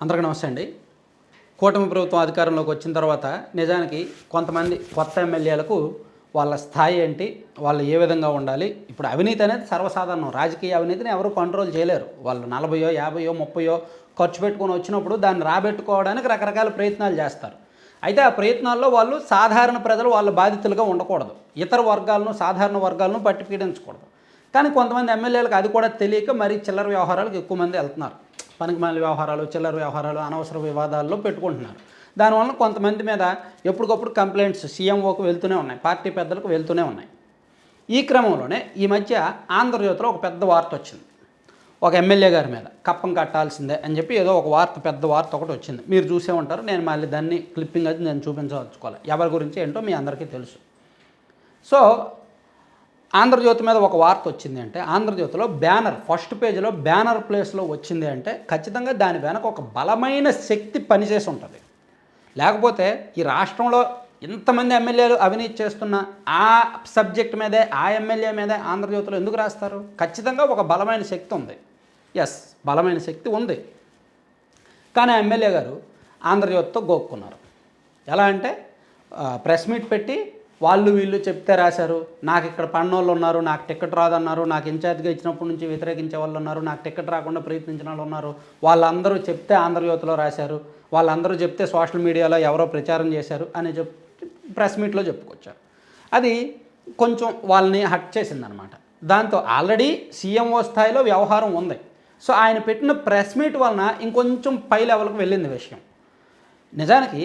అందరికీ నమస్తే అండి. కూటమి ప్రభుత్వం అధికారంలోకి వచ్చిన తర్వాత నిజానికి కొంతమంది కొత్త ఎమ్మెల్యేలకు వాళ్ళ స్థాయి ఏంటి వాళ్ళు ఏ విధంగా ఉండాలి ఇప్పుడు అవినీతి అనేది సర్వసాధారణం. రాజకీయ అవినీతిని ఎవరు కంట్రోల్ చేయలేరు. వాళ్ళు నలభయో యాభయో ముప్పయో ఖర్చు పెట్టుకొని వచ్చినప్పుడు దాన్ని రాబెట్టుకోవడానికి రకరకాల ప్రయత్నాలు చేస్తారు. అయితే ఆ ప్రయత్నాల్లో వాళ్ళు సాధారణ ప్రజలు వాళ్ళ బాధితులుగా ఉండకూడదు. ఇతర వర్గాలను సాధారణ వర్గాలను పట్టి పీడించకూడదు కానీ కొంతమంది ఎమ్మెల్యేలకు అది కూడా తెలియక మరీ చిల్లర వ్యవహారాలకు ఎక్కువ మంది వెళ్తున్నారు. పనికిమాల వ్యవహారాలు చిల్లర వ్యవహారాలు అనవసర వివాదాల్లో పెట్టుకుంటున్నారు. దానివల్ల కొంతమంది మీద ఎప్పటికప్పుడు కంప్లైంట్స్ సీఎంఓకు వెళ్తూనే ఉన్నాయి పార్టీ పెద్దలకు వెళ్తూనే ఉన్నాయి. ఈ క్రమంలోనే ఈ మధ్య ఆంధ్రజ్యోతిలో ఒక పెద్ద వార్త వచ్చింది. ఒక ఎమ్మెల్యే గారి మీద కప్పం కట్టాల్సిందే అని చెప్పి ఏదో ఒక వార్త పెద్ద వార్త ఒకటి వచ్చింది. మీరు చూసే ఉంటారు నేను మళ్ళీ దాన్ని క్లిప్పింగ్ అది నేను చూపించవచ్చుకోవాలి ఎవరి గురించి ఏంటో మీ అందరికీ తెలుసు. సో ఆంధ్రజ్యోతి మీద ఒక వార్త వచ్చింది అంటే ఆంధ్రజ్యోతిలో బ్యానర్ ఫస్ట్ పేజీలో బ్యానర్ ప్లేస్లో వచ్చింది అంటే ఖచ్చితంగా దాని వెనక ఒక బలమైన శక్తి పనిచేసి ఉంటుంది. లేకపోతే ఈ రాష్ట్రంలో ఇంతమంది ఎమ్మెల్యేలు అవినీతి చేస్తున్న ఆ సబ్జెక్ట్ మీదే ఆ ఎమ్మెల్యే మీదే ఆంధ్రజ్యోతిలో ఎందుకు రాస్తారు? ఖచ్చితంగా ఒక బలమైన శక్తి ఉంది. ఎస్ బలమైన శక్తి ఉంది. కానీ ఎమ్మెల్యే గారు ఆంధ్రజ్యోతితో గోక్కున్నారు. ఎలా అంటే ప్రెస్ మీట్ పెట్టి వాళ్ళు వీళ్ళు చెప్తే రాశారు నాకు ఇక్కడ పన్నోళ్ళు ఉన్నారు నాకు టికెట్ రాదన్నారు నాకు ఇన్ఛార్జ్గా ఇచ్చినప్పటి నుంచి వ్యతిరేకించే వాళ్ళు ఉన్నారు నాకు టికెట్ రాకుండా ప్రయత్నించిన వాళ్ళు ఉన్నారు. వాళ్ళందరూ చెప్తే ఆంధ్రజ్యోతిలో రాశారు వాళ్ళందరూ చెప్తే సోషల్ మీడియాలో ఎవరో ప్రచారం చేశారు అని చెప్ ప్రెస్ మీట్లో చెప్పుకొచ్చారు. అది కొంచెం వాళ్ళని హట్ చేసిందనమాట దాంతో ఆల్రెడీ సీఎంఓ స్థాయిలో వ్యవహారం ఉంది. సో ఆయన పెట్టిన ప్రెస్ మీట్ వలన ఇంకొంచెం పై లెవెల్కి వెళ్ళింది విషయం. నిజానికి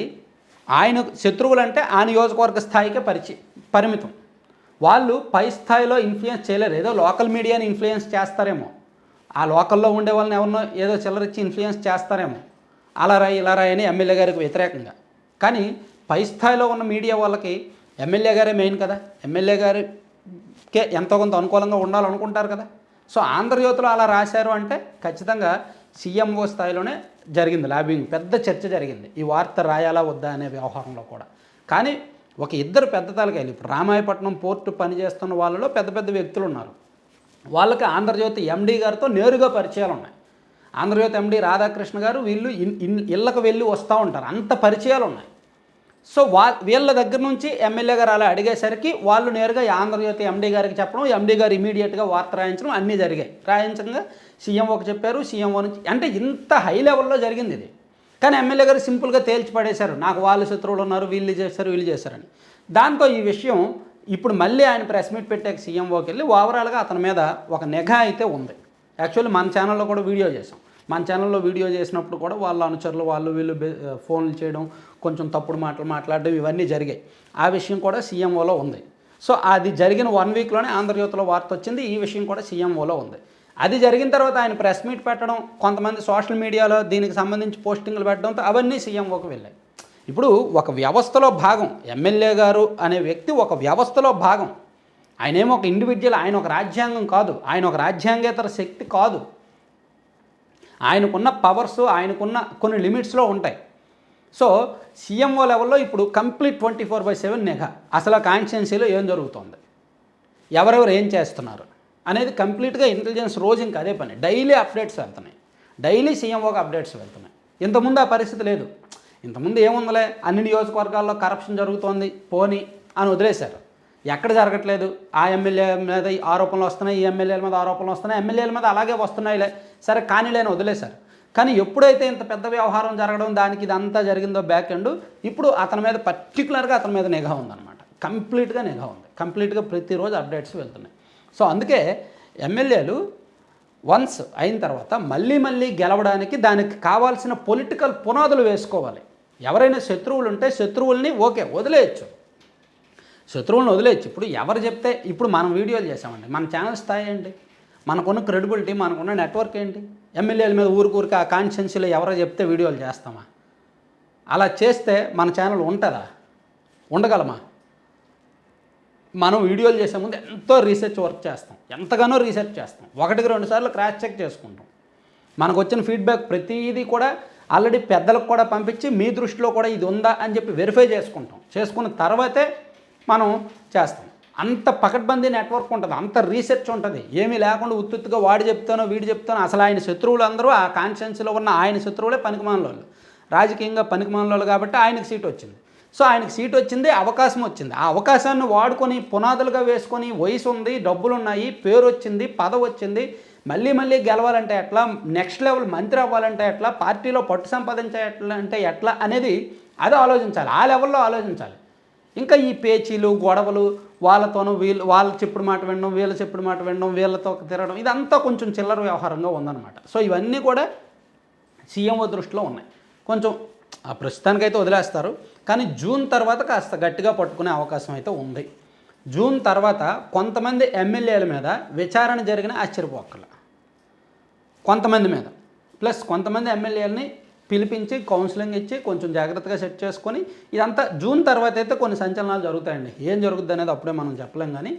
ఆయన శత్రువులు అంటే ఆ నియోజకవర్గ స్థాయికే పరిచి పరిమితం. వాళ్ళు పై స్థాయిలో ఇన్ఫ్లుయెన్స్ చేయలేరు. ఏదో లోకల్ మీడియాని ఇన్ఫ్లుయెన్స్ చేస్తారేమో. ఆ లోకల్లో ఉండే వాళ్ళని ఎవరినో ఏదో చిల్లరిచ్చి ఇన్ఫ్లుయెన్స్ చేస్తారేమో. అలా రాయి ఇలా రాయి అని ఎమ్మెల్యే గారికి వ్యతిరేకంగా. కానీ పై స్థాయిలో ఉన్న మీడియా వాళ్ళకి ఎమ్మెల్యే గారే మెయిన్ కదా. ఎమ్మెల్యే గారికే ఎంతో కొంత అనుకూలంగా ఉండాలనుకుంటారు కదా. సో ఆంధ్రజ్యోతిలో అలా రాశారు అంటే ఖచ్చితంగా సీఎంఓ స్థాయిలోనే జరిగింది. లాబింగ్ పెద్ద చర్చ జరిగింది. ఈ వార్త రాయాలా వద్దా అనే వ్యవహారంలో కూడా. కానీ ఒక ఇద్దరు పెద్ద తలకాయలు ఇప్పుడు రామాయపట్నం పోర్టు పనిచేస్తున్న వాళ్ళలో పెద్ద పెద్ద వ్యక్తులు ఉన్నారు. వాళ్ళకి ఆంధ్రజ్యోతి ఎండీ గారితో నేరుగా పరిచయాలు ఉన్నాయి. ఆంధ్రజ్యోతి ఎండీ రాధాకృష్ణ గారు వీళ్ళు ఇన్ ఇళ్ళకు వెళ్ళి వస్తూ ఉంటారు. అంత పరిచయాలు ఉన్నాయి. సో వా వీళ్ళ దగ్గర నుంచి ఎమ్మెల్యే గారు అలా అడిగేసరికి వాళ్ళు నేరుగా ఆంధ్రజ్యోతి ఎండీ గారికి చెప్పడం ఎండీ గారు ఇమీడియట్గా వార్త రాయించడం అన్నీ జరిగాయి. రాయించగా సీఎంఓకి చెప్పారు సీఎంఓ నుంచి అంటే ఇంత హై లెవెల్లో జరిగింది ఇది. కానీ ఎమ్మెల్యే గారు సింపుల్గా తేల్చి పడేశారు నాకు వాళ్ళు శత్రువులు ఉన్నారు వీళ్ళు చేశారు వీళ్ళు చేశారని. దాంతో ఈ విషయం ఇప్పుడు మళ్ళీ ఆయన ప్రెస్ మీట్ పెట్టాక సీఎంఓకి వెళ్ళి ఓవరాల్గా అతని మీద ఒక నిఘా అయితే ఉంది. యాక్చువల్లీ మన ఛానల్లో కూడా వీడియో చేసాం మన ఛానల్లో వీడియో చేసినప్పుడు కూడా వాళ్ళ అనుచరులు వాళ్ళు వీళ్ళు ఫోన్లు చేయడం కొంచెం తప్పుడు మాటలు మాట్లాడడం ఇవన్నీ జరిగాయి. ఆ విషయం కూడా సీఎంఓలో ఉంది. సో అది జరిగిన వన్ వీక్లోనే ఆంధ్రజ్యోతిలో వార్త వచ్చింది. ఈ విషయం కూడా సీఎంఓలో ఉంది. అది జరిగిన తర్వాత ఆయన ప్రెస్ మీట్ పెట్టడం కొంతమంది సోషల్ మీడియాలో దీనికి సంబంధించి పోస్టింగ్లు పెట్టడంతో అవన్నీ సీఎంఓకి వెళ్ళాయి. ఇప్పుడు ఒక వ్యవస్థలో భాగం ఎమ్మెల్యే గారు అనే వ్యక్తి ఒక వ్యవస్థలో భాగం. ఆయన ఏమో ఒక ఇండివిజువల్ ఆయన ఒక రాజ్యాంగం కాదు. ఆయన ఒక రాజ్యాంగేతర శక్తి కాదు. ఆయనకున్న పవర్స్ ఆయనకున్న కొన్ని లిమిట్స్లో ఉంటాయి. సో సీఎంఓ లెవెల్లో ఇప్పుడు complete twenty four by seven నిఘా అసలు ఆ కాన్స్టిట్యున్సీలో ఏం జరుగుతుంది? ఎవరెవరు ఏం చేస్తున్నారు? అనేది కంప్లీట్గా ఇంటెలిజెన్స్ రోజు ఇంకా అదే పని. డైలీ అప్డేట్స్ వెళ్తున్నాయి. డైలీ సీఎంఓకి అప్డేట్స్ వెళ్తున్నాయి. ఇంతకుముందు ఆ పరిస్థితి లేదు. ఇంతకుముందు ఏముందలే? అన్ని నియోజకవర్గాల్లో కరప్షన్ జరుగుతోంది. పోని అని వదిలేశారు. ఎక్కడ జరగట్లేదు? ఆ ఎమ్మెల్యే మీద ఈ ఆరోపణలు వస్తున్నాయి ఈ ఎమ్మెల్యేల మీద ఆరోపణలు వస్తున్నాయి ఎమ్మెల్యేల మీద అలాగే వస్తున్నాయిలే. సరే కానీలేని వదిలేశారు. కానీ ఎప్పుడైతే ఇంత పెద్ద వ్యవహారం జరగడం దానికి ఇదంతా జరిగిందో బ్యాక్ ఎండ్ ఇప్పుడు అతని మీద పర్టికులర్గా అతని మీద నిఘా ఉందన్నమాట. కంప్లీట్గా నిఘా ఉంది. కంప్లీట్గా ప్రతిరోజు అప్డేట్స్ వెళ్తున్నాయి. సో అందుకే ఎమ్మెల్యేలు వన్స్ అయిన తర్వాత మళ్ళీ మళ్ళీ గెలవడానికి దానికి కావాల్సిన పొలిటికల్ పునాదులు వేసుకోవాలి. ఎవరైనా శత్రువులు ఉంటే శత్రువుల్ని ఓకే వదిలేయచ్చు. శత్రువులను వదిలేయచ్చు. ఇప్పుడు ఎవరు చెప్తే ఇప్పుడు మనం వీడియోలు చేసామండి మన ఛానల్ స్థాయి ఏంటి? మనకున్న క్రెడిబిలిటీ మనకున్న నెట్వర్క్ ఏంటి? ఎమ్మెల్యేల మీద ఊరికూరికి ఆ కాన్స్టిట్యున్సీలో ఎవరో చెప్తే వీడియోలు చేస్తామా? అలా చేస్తే మన ఛానల్ ఉంటుందా? ఉండగలమా? మనం వీడియోలు చేసే ముందు ఎంతో రీసెర్చ్ వర్క్ చేస్తాం. ఎంతగానో రీసెర్చ్ చేస్తాం. ఒకటికి రెండు సార్లు క్రాస్ చెక్ చేసుకుంటాం. మనకు వచ్చిన ఫీడ్బ్యాక్ ప్రతిదీ కూడా ఆల్రెడీ పెద్దలకు కూడా పంపించి మీ దృష్టిలో కూడా ఇది ఉందా అని చెప్పి వెరిఫై చేసుకుంటాం. చేసుకున్న తర్వాతే మనం చేస్తాం. అంత పకడ్బందీ నెట్వర్క్ ఉంటుంది అంత రీసెర్చ్ ఉంటుంది. ఏమీ లేకుండా ఉత్తుత్తుగా వాడు చెప్తానో వీడు చెప్తానో అసలు ఆయన శత్రువులు అందరూ ఆ కాన్షియన్స్లో ఉన్న ఆయన శత్రువులే పనికిమాలలో రాజకీయంగా పనికిమాలలో కాబట్టి ఆయనకు సీట్ వచ్చింది. సో ఆయనకు సీట్ వచ్చింది అవకాశం వచ్చింది. ఆ అవకాశాన్ని వాడుకొని పునాదులుగా వేసుకొని వయసు ఉంది డబ్బులు ఉన్నాయి పేరు వచ్చింది పదవి వచ్చింది మళ్ళీ మళ్ళీ గెలవాలంటే ఎట్లా నెక్స్ట్ లెవెల్ మంత్రి అవ్వాలంటే ఎట్లా పార్టీలో పట్టు సంపాదించాలంటే ఎట్లా అనేది అది ఆలోచించాలి. ఆ లెవెల్లో ఆలోచించాలి. ఇంకా ఈ పేచీలు గొడవలు వాళ్ళతోనూ వీళ్ళు వాళ్ళ చెప్పుడు మాట వినడం వీళ్ళ చెప్పుడు మాట వినడం వీళ్ళతో తిరగడం ఇదంతా కొంచెం చిల్లర వ్యవహారంగా ఉందన్నమాట. సో ఇవన్నీ కూడా సీఎంఓ దృష్టిలో ఉన్నాయి. కొంచెం ఆ ప్రస్తుతానికైతే వదిలేస్తారు. కానీ జూన్ తర్వాత కాస్త గట్టిగా పట్టుకునే అవకాశం అయితే ఉంది. జూన్ తర్వాత కొంతమంది ఎమ్మెల్యేల మీద విచారణ జరిగిన ఆశ్చర్యపోక్కల కొంతమంది మీద. ప్లస్ కొంతమంది ఎమ్మెల్యేలని పిలిపించి కౌన్సిలింగ్ ఇచ్చి కొంచెం జాగ్రత్తగా సెట్ చేసుకొని ఇదంతా జూన్ తర్వాత అయితే కొన్ని సంచలనాలు జరుగుతాయండి. ఏం జరుగుద్ది అనేది అప్పుడే మనం చెప్పలేం కానీ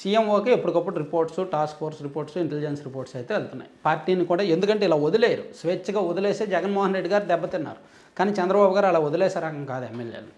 సీఎంఓకి ఎప్పటికప్పుడు reports task force reports intelligence reports అయితే వెళ్తున్నాయి. పార్టీని కూడా ఎందుకంటే ఇలా వదిలేరు స్వేచ్ఛగా వదిలేసే జగన్మోహన్ రెడ్డి గారు దెబ్బతిన్నారు. కానీ చంద్రబాబు గారు అలా వదిలేసే రకం కాదు ఎమ్మెల్యేలు.